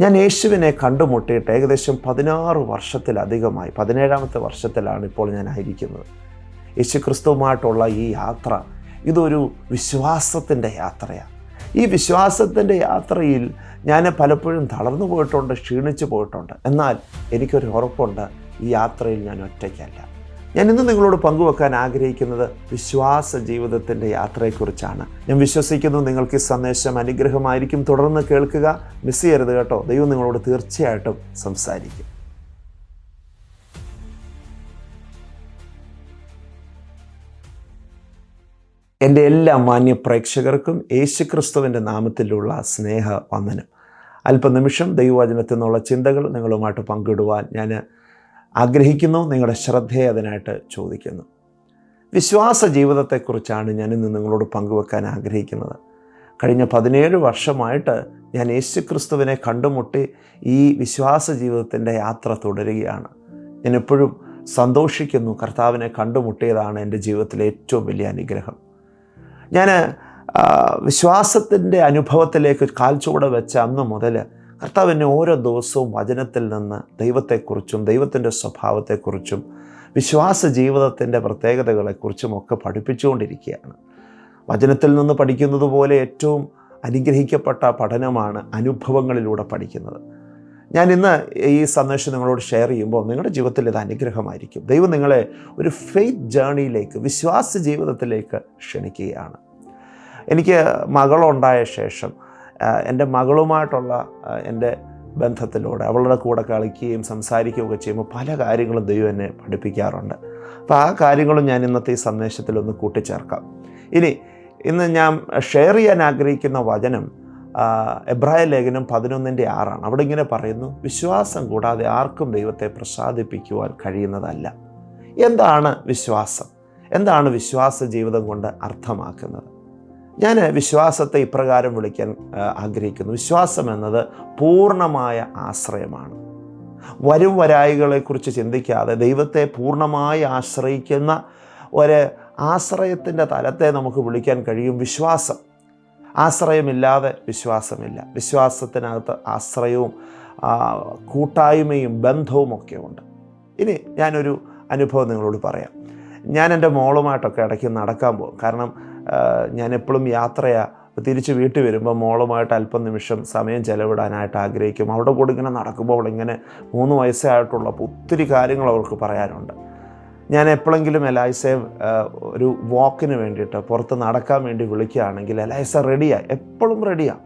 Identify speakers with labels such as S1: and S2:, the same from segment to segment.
S1: ഞാൻ യേശുവിനെ കണ്ടുമുട്ടിയിട്ട് ഏകദേശം പതിനാറ് വർഷത്തിലധികമായി പതിനേഴാമത്തെ വർഷത്തിലാണ് ഇപ്പോൾ ഞാൻ ആയിരിക്കുന്നത്. യേശു ക്രിസ്തുവുമായിട്ടുള്ള ഈ യാത്ര ഇതൊരു വിശ്വാസത്തിന്റെ യാത്രയാണ്. ഈ വിശ്വാസത്തിന്റെ യാത്രയിൽ ഞാൻ പലപ്പോഴും തളർന്നു പോയിട്ടുണ്ട് ക്ഷീണിച്ചു പോയിട്ടുണ്ട്. എന്നാൽ എനിക്കൊരു ഉറപ്പുണ്ട് ഈ യാത്രയിൽ ഞാൻ ഒറ്റയ്ക്കല്ല. ഞാൻ ഇന്ന് നിങ്ങളോട് പങ്കുവെക്കാൻ ആഗ്രഹിക്കുന്നത് വിശ്വാസ ജീവിതത്തിന്റെ യാത്രയെക്കുറിച്ചാണ്. ഞാൻ വിശ്വസിക്കുന്നു നിങ്ങൾക്ക് ഈ സന്ദേശം അനുഗ്രഹമായിരിക്കും. തുടർന്ന് കേൾക്കുക. മിസ് ചെയ്യരുത് കേട്ടോ. ദൈവം നിങ്ങളോട് തീർച്ചയായിട്ടും സംസാരിക്കും. എന്റെ എല്ലാ മാന്യ പ്രേക്ഷകർക്കും യേശുക്രിസ്തുവിന്റെ നാമത്തിലുള്ള സ്നേഹ വന്ദനം അല്പനിമിഷം ദൈവവചനത്തിൽ നിന്നുള്ള ചിന്തകൾ നിങ്ങളുമായിട്ട് പങ്കിടുവാൻ ഞാൻ ആഗ്രഹിക്കുന്നു നിങ്ങളുടെ ശ്രദ്ധയെ അതിനായിട്ട് ചോദിക്കുന്നു. വിശ്വാസ ജീവിതത്തെക്കുറിച്ചാണ് ഞാൻ ഇന്ന് നിങ്ങളോട് പങ്കുവെക്കാൻ ആഗ്രഹിക്കുന്നത്. കഴിഞ്ഞ പതിനേഴ് വർഷമായിട്ട് ഞാൻ യേശുക്രിസ്തുവിനെ കണ്ടുമുട്ടി ഈ വിശ്വാസ ജീവിതത്തിന്റെ യാത്ര തുടരുകയാണ്. ഞാൻ എപ്പോഴും സന്തോഷിക്കുന്നു കർത്താവിനെ കണ്ടുമുട്ടിയതാണ് എന്റെ ജീവിതത്തിലെ ഏറ്റവും വലിയ അനുഗ്രഹം. ഞാൻ വിശ്വാസത്തിന്റെ അനുഭവത്തിലേക്ക് കാൽച്ചുവട വെച്ച അന്ന് മുതൽ കർത്താവ് എന്നെ ഓരോ ദിവസവും വചനത്തിൽ നിന്ന് ദൈവത്തെക്കുറിച്ചും ദൈവത്തിന്റെ സ്വഭാവത്തെക്കുറിച്ചും വിശ്വാസ ജീവിതത്തിന്റെ പ്രത്യേകതകളെക്കുറിച്ചും ഒക്കെ പഠിപ്പിച്ചുകൊണ്ടിരിക്കുകയാണ്. വചനത്തിൽ നിന്ന് പഠിക്കുന്നത് പോലെ ഏറ്റവും അനുഗ്രഹിക്കപ്പെട്ട പഠനമാണ് അനുഭവങ്ങളിലൂടെ പഠിക്കുന്നത്. ഞാൻ ഇന്ന് ഈ സന്ദേശം നിങ്ങളോട് ഷെയർ ചെയ്യുമ്പോൾ നിങ്ങളുടെ ജീവിതത്തിൽ ഇത് അനുഗ്രഹമായിരിക്കും. ദൈവം നിങ്ങളെ ഒരു ഫെയ്ത്ത് ജേണിയിലേക്ക് വിശ്വാസ ജീവിതത്തിലേക്ക് ക്ഷണിക്കുകയാണ്. എനിക്ക് മകളുണ്ടായ ശേഷം എന്റെ മകളുമായിട്ടുള്ള എന്റെ ബന്ധത്തിലൂടെ അവളുടെ കൂടെ കളിക്കുകയും സംസാരിക്കുകയൊക്കെ ചെയ്യുമ്പോൾ പല കാര്യങ്ങളും ദൈവം എന്നെ പഠിപ്പിക്കാറുണ്ട്. അപ്പോൾ ആ കാര്യങ്ങളും ഞാൻ ഇന്നത്തെ ഈ സന്ദേശത്തിൽ ഒന്ന് കൂട്ടിച്ചേർക്കാം. ഇനി ഇന്ന് ഞാൻ ഷെയർ ചെയ്യാൻ ആഗ്രഹിക്കുന്ന വചനം എബ്രായ ലേഖനം പതിനൊന്നിന്റെ ആറാണ്. അവിടെ ഇങ്ങനെ പറയുന്നു വിശ്വാസം കൂടാതെ ആർക്കും ദൈവത്തെ പ്രസാദിപ്പിക്കുവാൻ കഴിയുന്നതല്ല. എന്താണ് വിശ്വാസം? എന്താണ് വിശ്വാസ ജീവിതം കൊണ്ട് അർത്ഥമാക്കുന്നത്? ഞാൻ വിശ്വാസത്തെ ഇപ്രകാരം വിളിക്കാൻ ആഗ്രഹിക്കുന്നു. വിശ്വാസം എന്നത് പൂർണമായ ആശ്രയമാണ്. വരും വരായികളെക്കുറിച്ച് ചിന്തിക്കാതെ ദൈവത്തെ പൂർണമായി ആശ്രയിക്കുന്ന ഒരു ആശ്രയത്തിന്റെ തലത്തെ നമുക്ക് വിളിക്കാൻ കഴിയും വിശ്വാസം. ആശ്രയമില്ലാതെ വിശ്വാസമില്ല. വിശ്വാസത്തിനകത്ത് ആശ്രയവും കൂട്ടായ്മയും ബന്ധവും ഒക്കെ ഉണ്ട്. ഇനി ഞാനൊരു അനുഭവം നിങ്ങളോട് പറയാം. ഞാൻ എന്റെ മോളുമായിട്ടൊക്കെ ഇടയ്ക്ക് നടക്കാൻ പോകും. കാരണം ഞാൻ എപ്പോഴും യാത്രയാണ് തിരിച്ച് വീട്ടിൽ വരുമ്പോൾ മോളുമായിട്ട് അല്പം നിമിഷം സമയം ചെലവിടാനായിട്ട് ആഗ്രഹിക്കും. അവിടെ കൂടെ ഇങ്ങനെ നടക്കുമ്പോൾ അവളിങ്ങനെ മൂന്ന് വയസ്സേ ആയിട്ടുള്ളപ്പോൾ ഒത്തിരി കാര്യങ്ങൾ അവർക്ക് പറയാനുണ്ട്. ഞാൻ എപ്പോഴെങ്കിലും എലൈസയെ ഒരു വാക്കിന് വേണ്ടിയിട്ട് പുറത്ത് നടക്കാൻ വേണ്ടി വിളിക്കുകയാണെങ്കിൽ എലൈസ റെഡിയാണ് എപ്പോഴും റെഡിയാണ്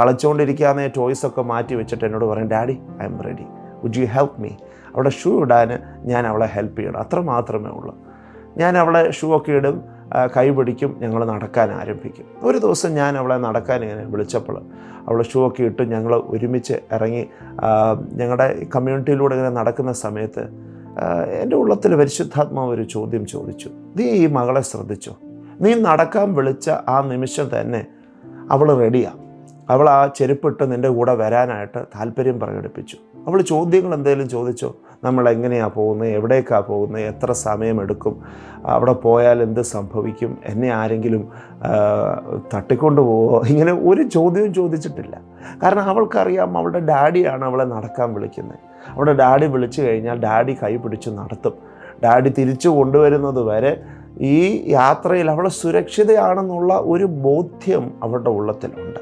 S1: കളിച്ചുകൊണ്ടിരിക്കാന്ന് ടോയ്സൊക്കെ മാറ്റി വെച്ചിട്ട് എന്നോട് പറയും daddy I'm ready would you help me അവിടെ ഷൂ ഇടാൻ ഞാൻ അവളെ ഹെൽപ്പ് ചെയ്യണം. അത്ര മാത്രമേ ഉള്ളൂ. ഞാൻ അവളെ ഷൂ ഒക്കെ ഇടും. കൈ പിടിക്കും ഞങ്ങൾ നടക്കാൻ ആരംഭിക്കും. ഒരു ദിവസം ഞാൻ അവളെ നടക്കാൻ ഇങ്ങനെ വിളിച്ചപ്പോൾ അവൾ ഷൂ ഒക്കെ ഇട്ട് ഞങ്ങൾ ഒരുമിച്ച് ഇറങ്ങി ഞങ്ങളുടെ കമ്മ്യൂണിറ്റിയിലൂടെ ഇങ്ങനെ നടക്കുന്ന സമയത്ത് എന്റെ ഉള്ളത്തിൽ പരിശുദ്ധാത്മാവ് ഒരു ചോദ്യം ചോദിച്ചു. നീ ഈ മകളെ ശ്രദ്ധിച്ചോ? നീ നടക്കാൻ വിളിച്ച ആ നിമിഷം തന്നെ അവൾ റെഡിയാണ് അവൾ ആ ചെരുപ്പിട്ട് നിന്റെ കൂടെ വരാനായിട്ട് താല്പര്യം പ്രകടിപ്പിച്ചു. അവൾ ചോദ്യങ്ങൾ എന്തെങ്കിലും ചോദിച്ചോ? നമ്മൾ എങ്ങനെയാണ് പോകുന്നത്? എവിടേക്കാണ് പോകുന്നത്? എത്ര സമയമെടുക്കും? അവിടെ പോയാൽ എന്ത് സംഭവിക്കും? എന്നെ ആരെങ്കിലും തട്ടിക്കൊണ്ടു പോവോ? ഇങ്ങനെ ഒരു ചോദ്യവും ചോദിച്ചിട്ടില്ല. കാരണം അവൾക്കറിയാം അവളുടെ ഡാഡിയാണ് അവളെ നടക്കാൻ വിളിക്കുന്നത്. അവിടെ ഡാഡി വിളിച്ചു കഴിഞ്ഞാൽ ഡാഡി കൈ പിടിച്ച് നടത്തും. ഡാഡി തിരിച്ചു കൊണ്ടുവരുന്നത് വരെ ഈ യാത്രയിൽ അവളെ സുരക്ഷിതയാണെന്നുള്ള ഒരു ബോധ്യം അവളുടെ ഉള്ളത്തിലുണ്ട്.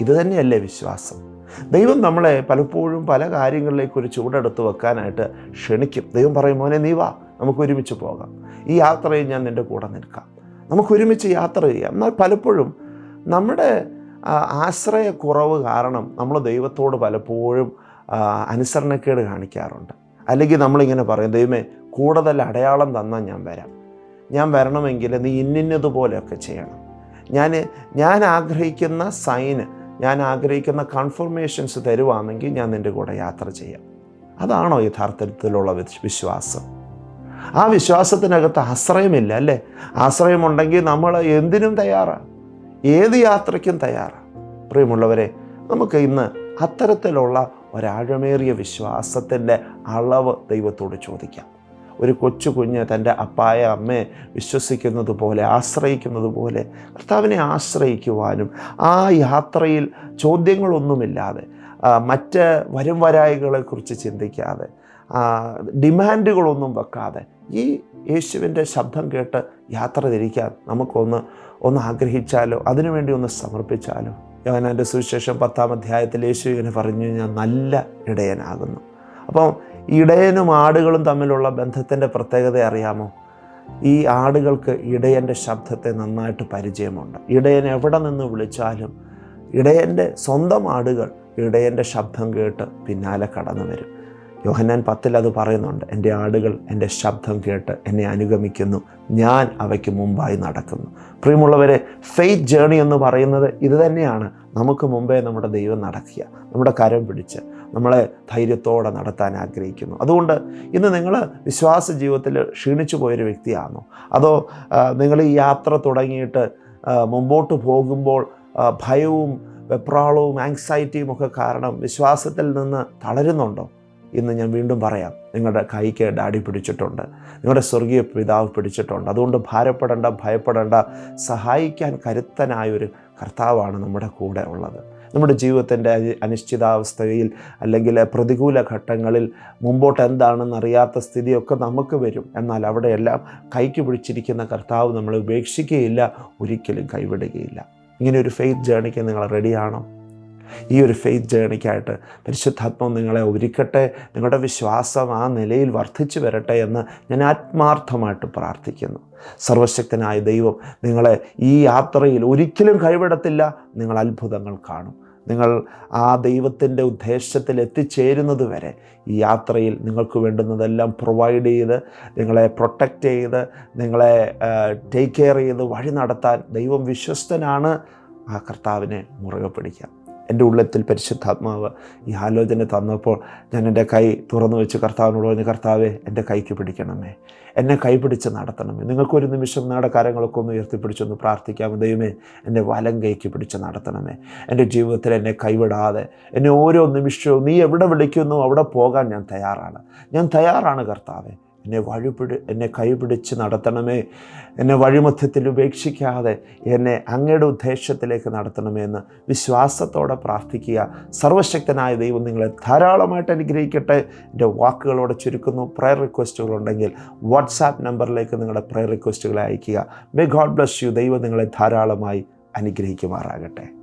S1: ഇത് തന്നെയല്ലേ വിശ്വാസം? ദൈവം നമ്മളെ പലപ്പോഴും പല കാര്യങ്ങളിലേക്ക് ഒരു ചൂടെടുത്ത് വെക്കാനായിട്ട് ക്ഷണിക്കും. ദൈവം പറയും മോനെ നീ വാ നമുക്ക് ഒരുമിച്ച് പോകാം. ഈ യാത്രയിൽ ഞാൻ നിന്റെ കൂടെ നിൽക്കാം. നമുക്ക് ഒരുമിച്ച് യാത്ര ചെയ്യാം. എന്നാൽ പലപ്പോഴും നമ്മുടെ ആശ്രയക്കുറവ് കാരണം നമ്മൾ ദൈവത്തോട് പലപ്പോഴും അനുസരണക്കേട് കാണിക്കാറുണ്ട്. അല്ലെങ്കിൽ നമ്മളിങ്ങനെ പറയും ദൈവമേ കൂടുതൽ അടയാളം തന്നാൽ ഞാൻ വരാം. ഞാൻ വരണമെങ്കിൽ നീ ഇന്നിന്നതുപോലെയൊക്കെ ചെയ്യണം. ഞാൻ ഞാൻ ആഗ്രഹിക്കുന്ന സൈന് ഞാൻ ആഗ്രഹിക്കുന്ന കൺഫർമേഷൻസ് തരുവാണെങ്കിൽ ഞാൻ നിന്റെ കൂടെ യാത്ര ചെയ്യാം. അതാണോ യഥാർത്ഥത്തിലുള്ള വിശ്വാസം? ആ വിശ്വാസത്തിനകത്ത് ആശ്രയമില്ല അല്ലേ? ആശ്രയമുണ്ടെങ്കിൽ നമ്മൾ എന്തിനും തയ്യാറാണ് ഏത് യാത്രയ്ക്കും തയ്യാറാണ് പ്രിയമുള്ളവരെ നമുക്ക് ഇന്ന് അത്തരത്തിലുള്ള ഒരാഴമേറിയ വിശ്വാസത്തിന്റെ അളവ് ദൈവത്തോട് ചോദിക്കാം. ഒരു കൊച്ചു കുഞ്ഞ് തന്റെ അപ്പായ അമ്മയെ വിശ്വസിക്കുന്നത് പോലെ ആശ്രയിക്കുന്നത് പോലെ കർത്താവിനെ ആശ്രയിക്കുവാനും ആ യാത്രയിൽ ചോദ്യങ്ങളൊന്നുമില്ലാതെ മറ്റ് വരും വരായികളെക്കുറിച്ച് ചിന്തിക്കാതെ ഡിമാൻഡുകളൊന്നും വെക്കാതെ ഈ യേശുവിന്റെ ശബ്ദം കേട്ട് യാത്ര തിരിക്കാൻ നമുക്കൊന്ന് ഒന്ന് ആഗ്രഹിച്ചാലോ? അതിനുവേണ്ടി ഒന്ന് സമർപ്പിച്ചാലോ? യോനാന്റെ സുവിശേഷം പത്താം അധ്യായത്തിൽ യേശു ഇങ്ങനെ പറഞ്ഞു ഞാൻ നല്ല ഇടയനാകുന്നു. അപ്പം ഇടയനും ആടുകളും തമ്മിലുള്ള ബന്ധത്തിന്റെ പ്രത്യേകത അറിയാമോ? ഈ ആടുകൾക്ക് ഇടയന്റെ ശബ്ദത്തെ നന്നായിട്ട് പരിചയമുണ്ട്. ഇടയൻ എവിടെ നിന്ന് വിളിച്ചാലും ഇടയന്റെ സ്വന്തം ആടുകൾ ഇടയന്റെ ശബ്ദം കേട്ട് പിന്നാലെ കടന്നു വരും. യോഹന്നാൻ പത്തിൽ അത് പറയുന്നുണ്ട് എന്റെ ആടുകൾ എന്റെ ശബ്ദം കേട്ട് എന്നെ അനുഗമിക്കുന്നു ഞാൻ അവയ്ക്ക് മുമ്പായി നടക്കുന്നു. പ്രിയമുള്ളവരെ ഫെയ്ത്ത് ജേണി എന്ന് പറയുന്നത് ഇത് തന്നെയാണ് നമുക്ക് മുമ്പേ നമ്മുടെ ദൈവം നടക്കുക നമ്മുടെ കരം പിടിച്ച് നമ്മളെ ധൈര്യത്തോടെ നടത്താൻ ആഗ്രഹിക്കുന്നു. അതുകൊണ്ട് ഇന്ന് നിങ്ങൾ വിശ്വാസ ജീവിതത്തിൽ ക്ഷീണിച്ചു പോയൊരു വ്യക്തിയാണോ? അതോ നിങ്ങൾ ഈ യാത്ര തുടങ്ങിയിട്ട് മുമ്പോട്ട് പോകുമ്പോൾ ഭയവും വെപ്രാളവും ആങ്സൈറ്റിയും ഒക്കെ കാരണം വിശ്വാസത്തിൽ നിന്ന് തളരുന്നുണ്ടോ? ഇന്ന് ഞാൻ വീണ്ടും പറയാം. നിങ്ങളുടെ കൈക്ക് ഡാഡി പിടിച്ചിട്ടുണ്ട്. നിങ്ങളുടെ സ്വർഗീയ പിതാവ് പിടിച്ചിട്ടുണ്ട്. അതുകൊണ്ട് ഭാരപ്പെടേണ്ട ഭയപ്പെടേണ്ട. സഹായിക്കാൻ കരുത്തനായൊരു കർത്താവാണ് നമ്മുടെ കൂടെ ഉള്ളത്. നമ്മുടെ ജീവിതത്തിന്റെ അനി- അനിശ്ചിതാവസ്ഥയിൽ അല്ലെങ്കിൽ പ്രതികൂല ഘട്ടങ്ങളിൽ മുമ്പോട്ട് എന്താണെന്ന് അറിയാത്ത സ്ഥിതിയൊക്കെ നമുക്ക് വരും. എന്നാൽ അവിടെയെല്ലാം കൈക്ക് പിടിച്ചിരിക്കുന്ന കർത്താവ് നമ്മളെ ഉപേക്ഷിക്കുകയില്ല ഒരിക്കലും കൈവിടുകയില്ല. ഇങ്ങനെ ഒരു ഫെയ്ത്ത് ജേണിക്ക് നിങ്ങൾ റെഡിയാണോ ഈ ഒരു ഫെയ്ത്ത് ജേണിക്കായിട്ട് പരിശുദ്ധാത്മം നിങ്ങളെ ഒരുക്കട്ടെ നിങ്ങളുടെ വിശ്വാസം ആ നിലയിൽ വർദ്ധിച്ചു വരട്ടെ എന്ന് ഞാൻ ആത്മാർത്ഥമായിട്ട് പ്രാർത്ഥിക്കുന്നു. സർവശക്തനായ ദൈവം നിങ്ങളെ ഈ യാത്രയിൽ ഒരിക്കലും കൈവിടത്തില്ല. നിങ്ങൾ അത്ഭുതങ്ങൾ കാണും. നിങ്ങൾ ആ ദൈവത്തിന്റെ ഉദ്ദേശത്തിൽ എത്തിച്ചേരുന്നത് വരെ ഈ യാത്രയിൽ നിങ്ങൾക്ക് വേണ്ടുന്നതെല്ലാം പ്രൊവൈഡ് ചെയ്ത് നിങ്ങളെ പ്രൊട്ടക്റ്റ് ചെയ്ത് നിങ്ങളെ ടേക്ക് കെയർ ചെയ്ത് വഴി നടത്താൻ ദൈവം വിശ്വസ്തനാണ്. ആ കർത്താവിനെ മുറുകെ പിടിക്കാം. എന്റെ ഉള്ളത്തിൽ പരിശുദ്ധാത്മാവ് ഈ ആലോചന തന്നപ്പോൾ ഞാൻ എന്റെ കൈ തുറന്നു വെച്ച് കർത്താവിനോട് പറഞ്ഞു കർത്താവെ എന്റെ കൈക്ക് പിടിക്കണമേ. എന്നെ കൈപിടിച്ച് നടത്തണമേ. നിങ്ങൾക്കൊരു നിമിഷം നിങ്ങളുടെ കാര്യങ്ങളൊക്കെ ഒന്ന് ഉയർത്തിപ്പിടിച്ചൊന്ന് പ്രാർത്ഥിക്കാമോ? ദൈവമേ എന്റെ വലം കൈക്ക് പിടിച്ച് നടത്തണമേ. എന്റെ ജീവിതത്തിൽ എന്നെ കൈവിടാതെ എന്നെ ഓരോ നിമിഷവും നീ എവിടെ വിളിക്കുന്നു അവിടെ പോകാൻ ഞാൻ തയ്യാറാണ്. ഞാൻ തയ്യാറാണ് കർത്താവെ. എന്നെ വഴിപിടി എന്നെ കൈപിടിച്ച് നടത്തണമേ. എന്നെ വഴിമധ്യത്തിൽ ഉപേക്ഷിക്കാതെ എന്നെ അങ്ങയുടെ ഉദ്ദേശത്തിലേക്ക് നടത്തണമേ എന്ന് വിശ്വാസത്തോടെ പ്രാർത്ഥിക്കുക. സർവശക്തനായ ദൈവം നിങ്ങളെ ധാരാളമായിട്ട് അനുഗ്രഹിക്കട്ടെ. എന്റെ വാക്കുകളോടെ ചുരുക്കുന്നു. പ്രയർ റിക്വസ്റ്റുകൾ ഉണ്ടെങ്കിൽ വാട്സാപ്പ് നമ്പറിലേക്ക് നിങ്ങളുടെ പ്രയർ റിക്വസ്റ്റുകളെ അയയ്ക്കുക. മേ ഗോഡ് ബ്ലസ് യു ദൈവം നിങ്ങളെ ധാരാളമായി അനുഗ്രഹിക്കുമാറാകട്ടെ.